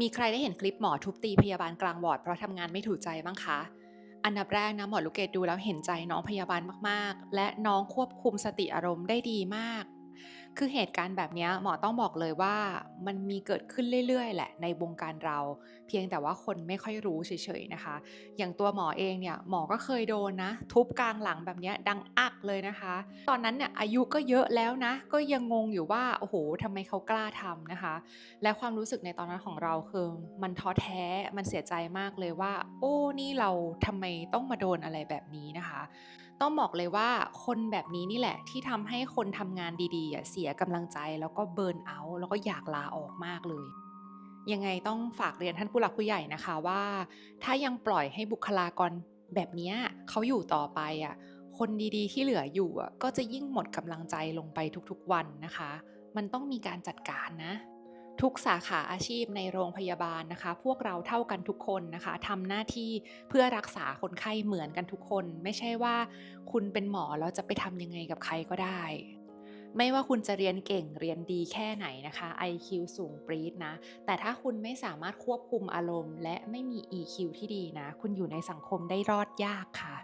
มีใครได้เห็นคลิปหมอทุบตีพยาบาลกลางวอร์ดเพราะทำงานไม่ถูกใจบ้างคะ อันดับแรกนะหมอลูกเกดดูแล้วเห็นใจน้องพยาบาลมากๆ และน้องควบคุมสติอารมณ์ได้ดีมาก คือเหตุการณ์แบบนี้หมอต้องบอกเลยว่ามันมีเกิดขึ้นเรื่อยๆ แหละในวงการเรา เพียงแต่ว่าคนไม่ค่อยรู้เฉยๆนะคะ อย่างตัวหมอเองเนี่ยหมอก็เคยโดนนะ ทุบกลางหลังแบบนี้ดังอักเลยนะคะ ตอนนั้นเนี่ยอายุก็เยอะแล้วนะ ก็ยังงงอยู่ว่าโอ้โหทำไมเขากล้าทำนะคะ และความรู้สึกในตอนนั้นของเราคือมันท้อแท้มันเสียใจมากเลยว่า โอ้นี่เราทำไมต้องมาโดนอะไรแบบนี้นะคะต้องบอกเลยว่าคนแบบนี้นี่แหละที่ทำให้คนทำงานดีๆเสียกำลังใจแล้วก็เบิร์นเอาแล้วก็อยากลาออกมากเลย ยังไงต้องฝากเรียนท่านผู้หลักผู้ใหญ่นะคะว่า ถ้ายังปล่อยให้บุคลากรแบบนี้เขาอยู่ต่อไปอะคนดีๆที่เหลืออยู่อะก็จะยิ่งหมดกำลังใจลงไปทุกๆวันนะคะ มันต้องมีการจัดการนะ ทุกสาขาอาชีพในโรงพยาบาลนะคะ พวกเราเท่ากันทุกคนนะคะทำหน้าที่เพื่อรักษาคนไข้เหมือนกันทุกคน ไม่ใช่ว่าคุณเป็นหมอแล้วจะไปทำยังไงกับใครก็ได้ ไม่ว่าคุณจะเรียนเก่งเรียนดีแค่ไหนนะคะ IQ สูงปรี๊ดนะ แต่ถ้าคุณไม่สามารถควบคุมอารมณ์ และไม่มี EQ ที่ดีนะ คุณอยู่ในสังคมได้รอดยากค่ะ